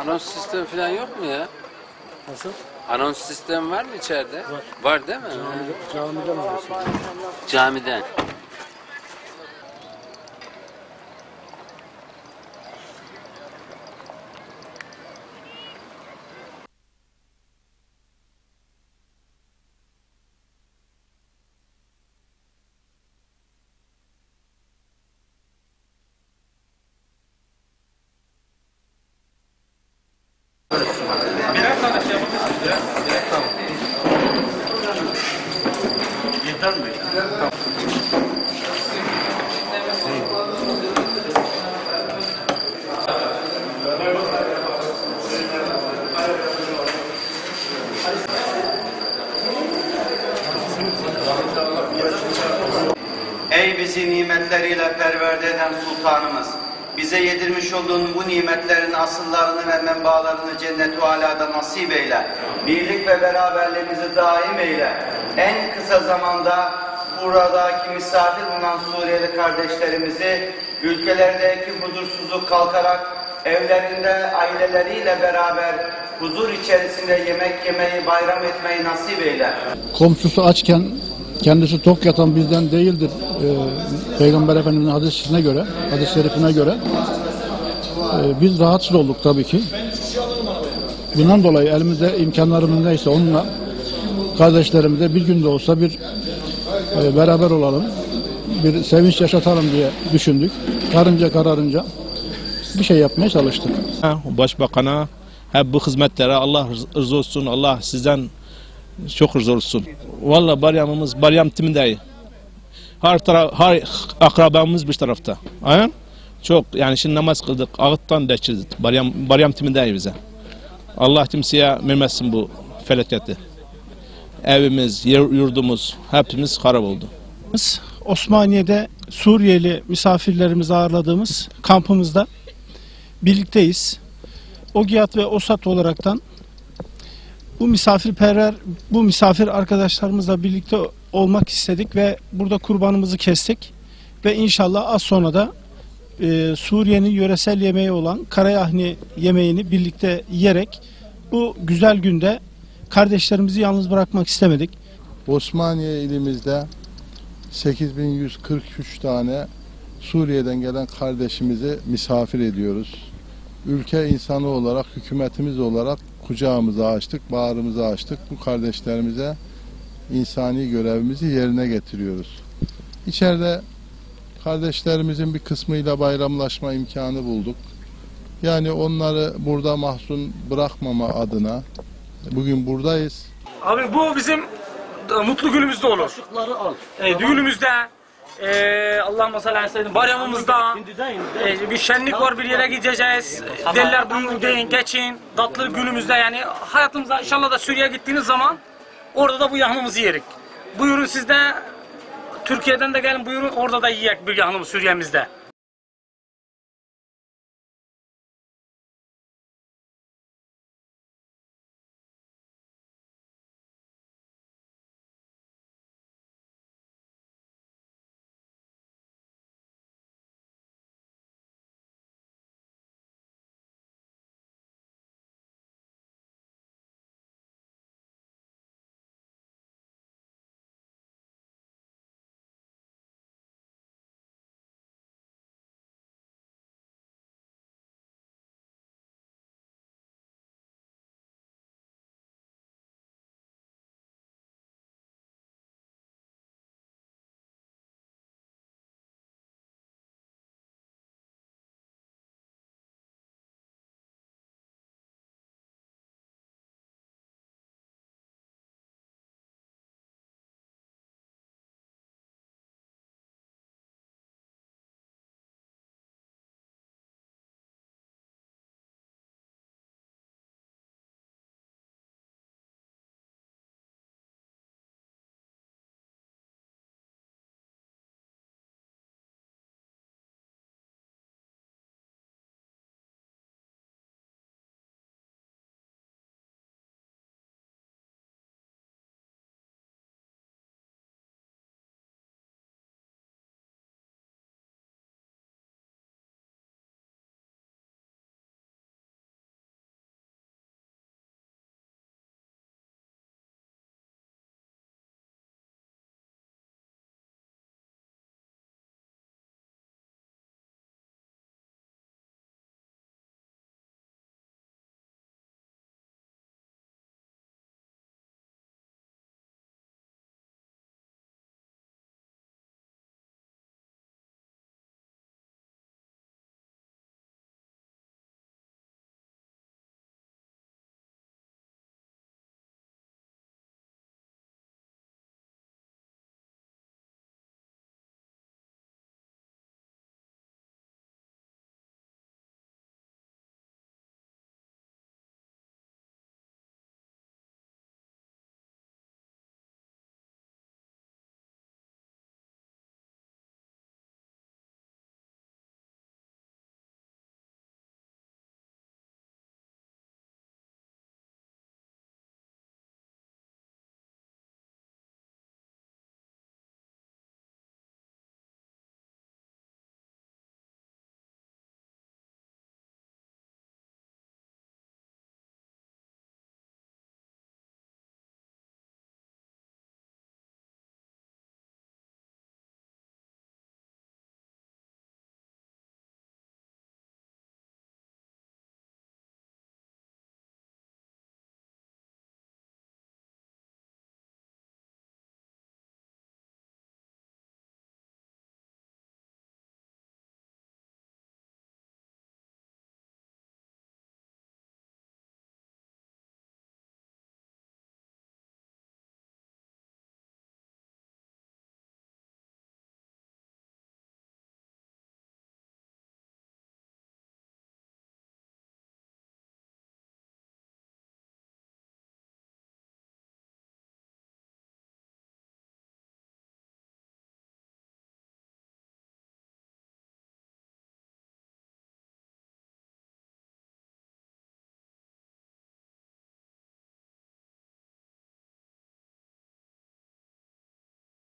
Anons sistemi falan yok mu ya? Nasıl? Anons sistemi var mı içeride? Var. Var değil mi? Camide, camiden alıyorsun. Camiden. Ey bizi nimetleriyle perverde eden sultanımız! Bize yedirmiş olduğun bu nimetlerin asıllarını ve menbaalarını cennet-i alada nasip eyle. Birlik ve beraberliğimizi daim eyle. En kısa zamanda buradaki misafir bulunan Suriyeli kardeşlerimizi ülkelerindeki huzursuzluk kalkarak evlerinde aileleriyle beraber huzur içerisinde yemek yemeyi, bayram etmeyi nasip eyle. komşusu açken kendisi tok yatan bizden değildir. Ee, Peygamber Efendimiz'in hadisine göre, hadis-i şerifine göre Ee, biz rahatsız olduk tabii ki. Bundan dolayı elimizde imkanlarımız neyse onunla kardeşlerimize bir gün de olsa bir e, beraber olalım, bir sevinç yaşatalım diye düşündük. Karınca kararınca bir şey yapmaya çalıştık. Başbakan'a hep bu hizmetlere Allah razı olsun. Allah sizden çok razı olsun. Valla baryamımız baryam timindeyi. Her taraf, her akrabamız bir tarafta. Aynen. Çok yani şimdi namaz kıldık. Ağıttan geçirdik. Baryam, baryam timindeyi bize. Allah kimseye vermesin bu felaketi. Evimiz, yurdumuz hepimiz harap oldu. Osmaniye'de Suriyeli misafirlerimizi ağırladığımız kampımızda birlikteyiz. OGİAD ve OSAT olaraktan bu misafirperver, bu misafir arkadaşlarımızla birlikte olmak istedik ve burada kurbanımızı kestik. Ve inşallah az sonra da e, Suriye'nin yöresel yemeği olan karayahni yemeğini birlikte yiyerek bu güzel günde kardeşlerimizi yalnız bırakmak istemedik. Osmaniye ilimizde 8143 tane Suriye'den gelen kardeşimizi misafir ediyoruz. Ülke insanı olarak, hükümetimiz olarak kucağımızı açtık, bağrımızı açtık. Bu kardeşlerimize insani görevimizi yerine getiriyoruz. İçeride kardeşlerimizin bir kısmıyla bayramlaşma imkanı bulduk. Yani onları burada mahzun bırakmama adına bugün buradayız. Abi bu bizim e, mutlu günümüzde olur. E, düğünümüzde, e, Allah'ım sallallahu aleyhi ve sellem bayramımızda e, bir şenlik var bir yere gideceğiz. Derler buyurun deyin geçin. Tatlı günümüzde yani hayatımızda inşallah da Suriye'ye gittiğiniz zaman orada da bu yahnımızı yerik. Buyurun siz de Türkiye'den de gelin buyurun orada da yiyek bir yahnımız Suriye'mizde.